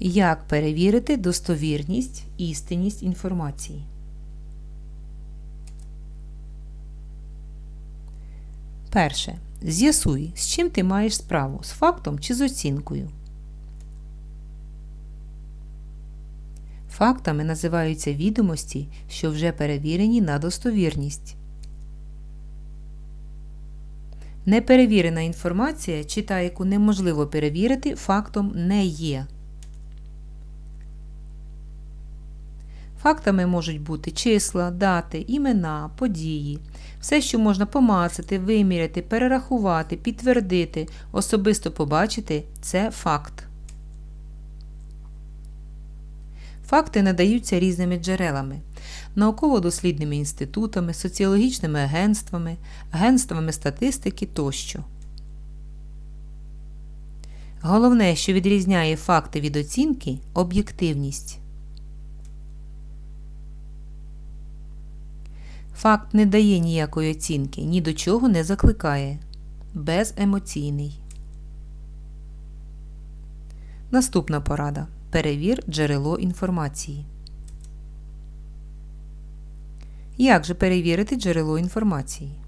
Як перевірити достовірність, істинність інформації? Перше. З'ясуй, з чим ти маєш справу з фактом чи з оцінкою. Фактами називаються відомості, що вже перевірені на достовірність. Неперевірена інформація, чи та, яку неможливо перевірити, фактом не є. Фактами можуть бути числа, дати, імена, події, все, що можна помацати, виміряти, перерахувати, підтвердити, особисто побачити це факт. Факти надаються різними джерелами, науково-дослідними інститутами, соціологічними агентствами, агентствами статистики тощо. Головне, що відрізняє факти від оцінки об'єктивність. Факт не дає ніякої оцінки, ні до чого не закликає. Беземоційний. Наступна порада. Перевір джерело інформації. Як же перевірити джерело інформації?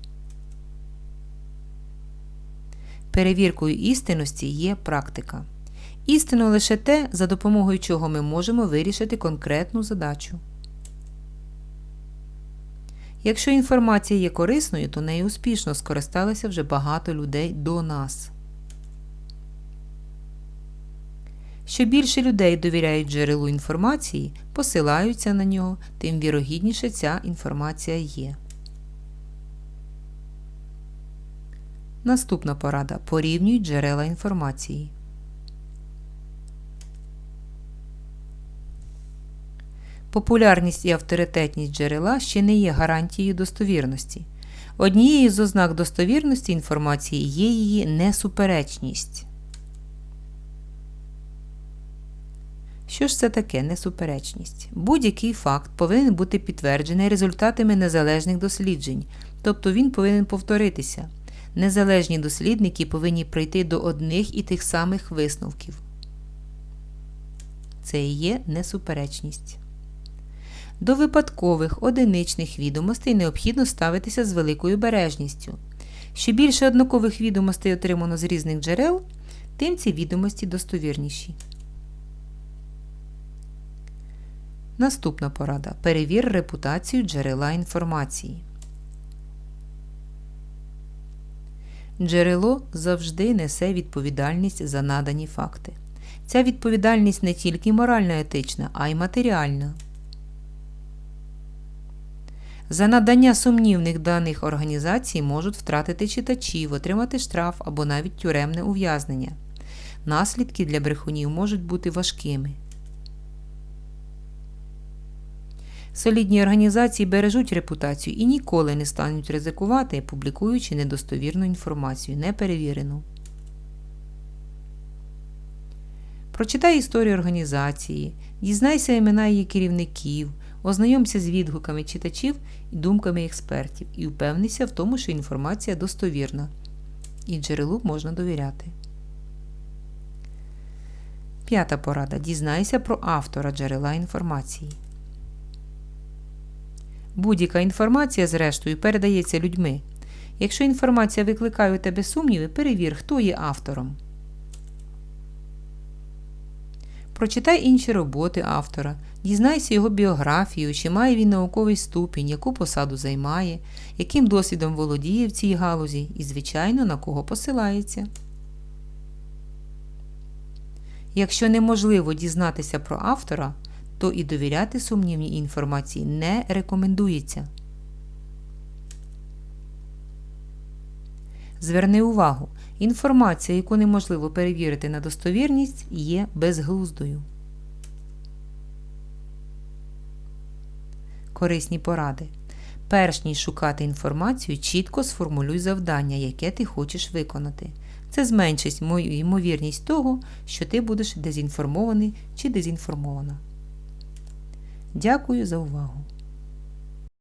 Перевіркою істинності є практика. Істинно лише те, за допомогою чого ми можемо вирішити конкретну задачу. Якщо інформація є корисною, то нею успішно скористалися вже багато людей до нас. Що більше людей довіряють джерелу інформації, посилаються на нього, тим вірогідніше ця інформація є. Наступна порада. Порівнюй джерела інформації. Популярність і авторитетність джерела ще не є гарантією достовірності. Однією з ознак достовірності інформації є її несуперечність. Що ж це таке несуперечність? Будь-який факт повинен бути підтверджений результатами незалежних досліджень, тобто він повинен повторитися. Незалежні дослідники повинні прийти до одних і тих самих висновків. Це і є несуперечність. До випадкових одиничних відомостей необхідно ставитися з великою бережністю. Що більше однакових відомостей отримано з різних джерел, тим ці відомості достовірніші. Наступна порада. Перевір репутацію джерела інформації. Джерело завжди несе відповідальність за надані факти. Ця відповідальність не тільки морально-етична, а й матеріальна. За надання сумнівних даних організації можуть втратити читачів, отримати штраф або навіть тюремне ув'язнення. Наслідки для брехунів можуть бути важкими. Солідні організації бережуть репутацію і ніколи не стануть ризикувати, публікуючи недостовірну інформацію, неперевірену. Прочитай історію організації, дізнайся імена її керівників, ознайомся з відгуками читачів і думками експертів і впевнися в тому, що інформація достовірна і джерелу можна довіряти. П'ята порада. Дізнайся про автора джерела інформації. Будь-яка інформація, зрештою, передається людьми. Якщо інформація викликає у тебе сумніви, перевір, хто є автором. Прочитай інші роботи автора, дізнайся його біографію, чи має він науковий ступінь, яку посаду займає, яким досвідом володіє в цій галузі і, звичайно, на кого посилається. Якщо неможливо дізнатися про автора, то і довіряти сумнівній інформації не рекомендується. Зверни увагу, інформація, яку неможливо перевірити на достовірність, є безглуздою. Корисні поради. Перш ніж шукати інформацію, чітко сформулюй завдання, яке ти хочеш виконати. Це зменшить ймовірність того, що ти будеш дезінформований чи дезінформована. Дякую за увагу!